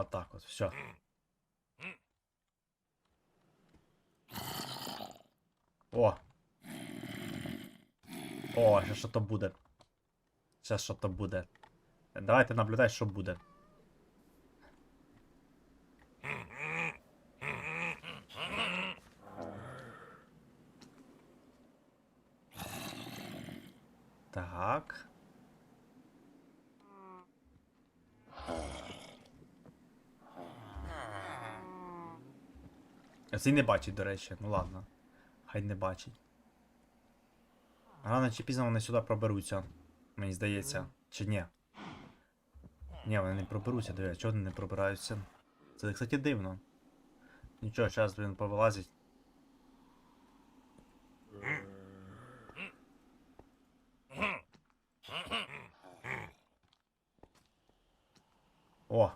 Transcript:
Отак от, все. О! О, ще що то буде. Ще що то буде. Давайте наблюдай, що буде. Так. А Цей не бачить, до речі, ну ладно. Хай не бачить. Рано чи пізно вони сюди проберуться, мені здається. Чи ні? Ні, вони не проберуться, дивись, чого вони не пробираються? Це, кстати, дивно. Нічого, зараз він повилазить. О,